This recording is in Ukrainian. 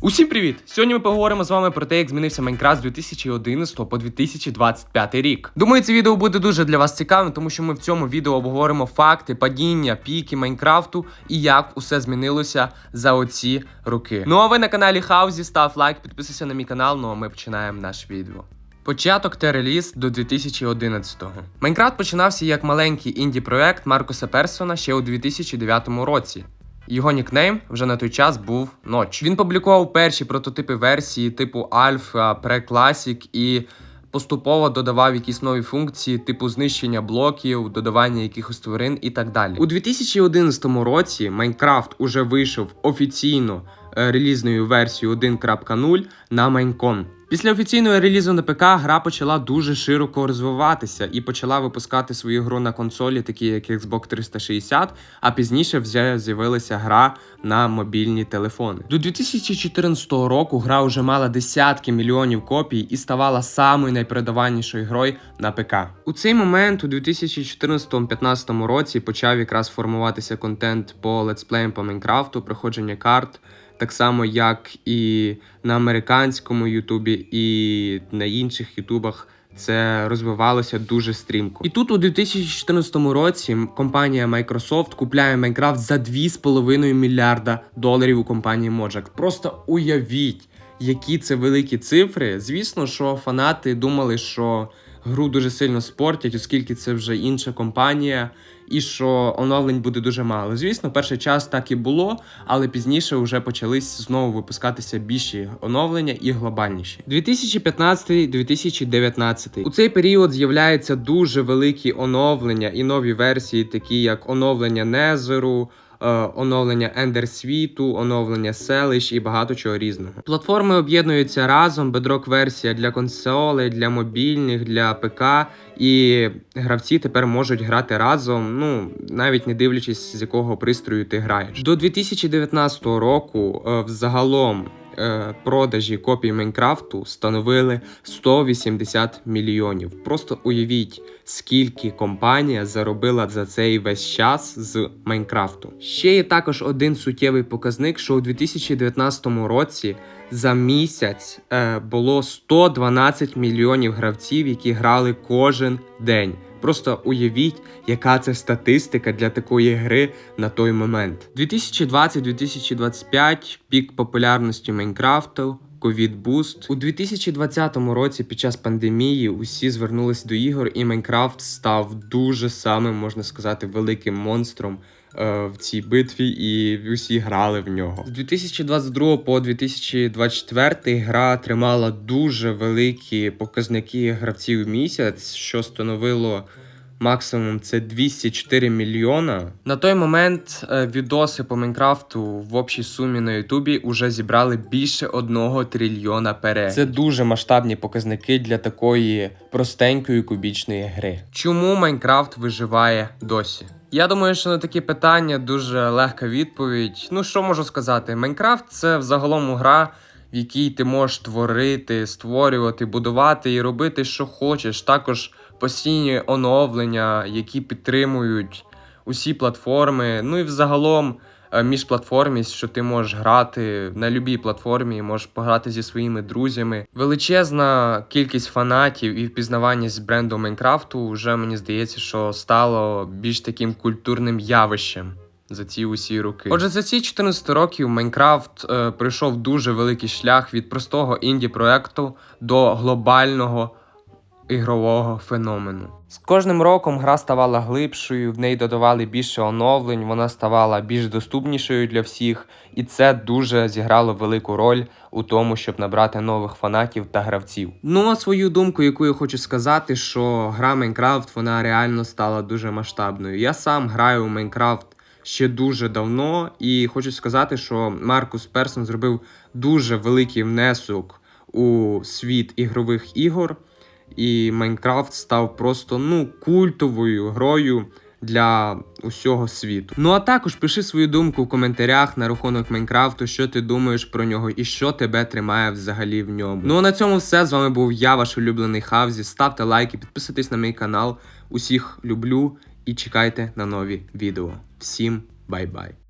Усім привіт! Сьогодні ми поговоримо з вами про те, як змінився Майнкрафт з 2011 по 2025 рік. Думаю, це відео буде дуже для вас цікавим, тому що ми в цьому відео обговоримо факти, падіння, піки Майнкрафту і як усе змінилося за оці роки. Ну а ви на каналі Хаузі, став лайк, підписуйся на мій канал. Ну а ми починаємо наш відео. Початок та реліз до 2011-го. Майнкрафт починався як маленький інді-проект Маркуса Персона ще у 2009 році. Його нікнейм вже на той час був Ноч. Він публікував перші прототипи версії типу Альфа, Прекласік і поступово додавав якісь нові функції, типу знищення блоків, додавання якихось тварин і так далі. У 2011 році Майнкрафт уже вийшов офіційно е, релізною версією 1.0 на Майнкон. Після офіційного релізу на ПК гра почала дуже широко розвиватися і почала випускати свою гру на консолі, такі як Xbox 360, а пізніше вже з'явилася гра на мобільні телефони. До 2014 року гра вже мала десятки мільйонів копій і ставала самою найпродаванішою грою на ПК. У цей момент, у 2014-2015 році, почав якраз формуватися контент по летсплеям по Майнкрафту, проходження карт так само, як і на американському Ютубі, і на інших Ютубах. Це розвивалося дуже стрімко. І тут у 2014 році компанія Microsoft купляє Майнкрафт за 2,5 мільярда доларів у компанії Mojang. Просто уявіть, які це великі цифри. Звісно, що фанати думали, що гру дуже сильно спортять, оскільки це вже інша компанія, і що оновлень буде дуже мало. Звісно, перший час так і було, але пізніше вже почались знову випускатися більші оновлення і глобальніші. 2015-2019. У цей період з'являються дуже великі оновлення і нові версії, такі як оновлення Незеру. Е, оновлення ендерсвіту, оновлення селищ і багато чого різного. Платформи об'єднуються разом, Bedrock версія для консолей, для мобільних, для ПК, і гравці тепер можуть грати разом, ну навіть не дивлячись, з якого пристрою ти граєш. До 2019 року е, взагалом продажі копій Майнкрафту становили 180 мільйонів. Просто уявіть, скільки компанія заробила за цей весь час з Майнкрафту. Ще є також один суттєвий показник, що у 2019 році за місяць е, було 112 мільйонів гравців, які грали кожен день. Просто уявіть, яка це статистика для такої гри на той момент. 2020-2025 пік популярності Майнкрафту. Ковід буст у 2020 році під час пандемії усі звернулися до ігор, і Майнкрафт став дуже самим, можна сказати, великим монстром в цій битві, і усі грали в нього. З 2022 по 2024 гра тримала дуже великі показники гравців в місяць, що становило. Максимум це 204 мільйона. На той момент е, відоси по Майнкрафту в общій сумі на Ютубі вже зібрали більше одного трильйона переглядів. Це дуже масштабні показники для такої простенької кубічної гри. Чому Майнкрафт виживає досі? Я думаю, що на такі питання дуже легка відповідь. Ну що можу сказати? Майнкрафт це взагалом гра. В якій ти можеш творити, створювати, будувати і робити, що хочеш. Також постійні оновлення, які підтримують усі платформи. Ну і взагалом міжплатформість, що ти можеш грати на будь-якій платформі, можеш пограти зі своїми друзями. Величезна кількість фанатів і впізнаваність бренду Майнкрафту вже мені здається, що стало більш таким культурним явищем. За ці усі роки. Отже, за ці 14 років Майнкрафт е, пройшов дуже великий шлях від простого інді проекту до глобального ігрового феномену. З кожним роком гра ставала глибшою, в неї додавали більше оновлень, вона ставала більш доступнішою для всіх, і це дуже зіграло велику роль у тому, щоб набрати нових фанатів та гравців. Ну а свою думку, яку я хочу сказати, що гра Майнкрафт вона реально стала дуже масштабною. Я сам граю у Майнкрафт. Ще дуже давно, і хочу сказати, що Маркус Персон зробив дуже великий внесок у світ ігрових ігор і Майнкрафт став просто ну культовою грою для усього світу. Ну а також пиши свою думку в коментарях на рахунок Майнкрафту, що ти думаєш про нього і що тебе тримає взагалі в ньому. Ну а на цьому все з вами був я, ваш улюблений Хавзі. Ставте лайки, підписуйтесь на мій канал. Усіх люблю і чекайте на нові відео. Всім бай-бай!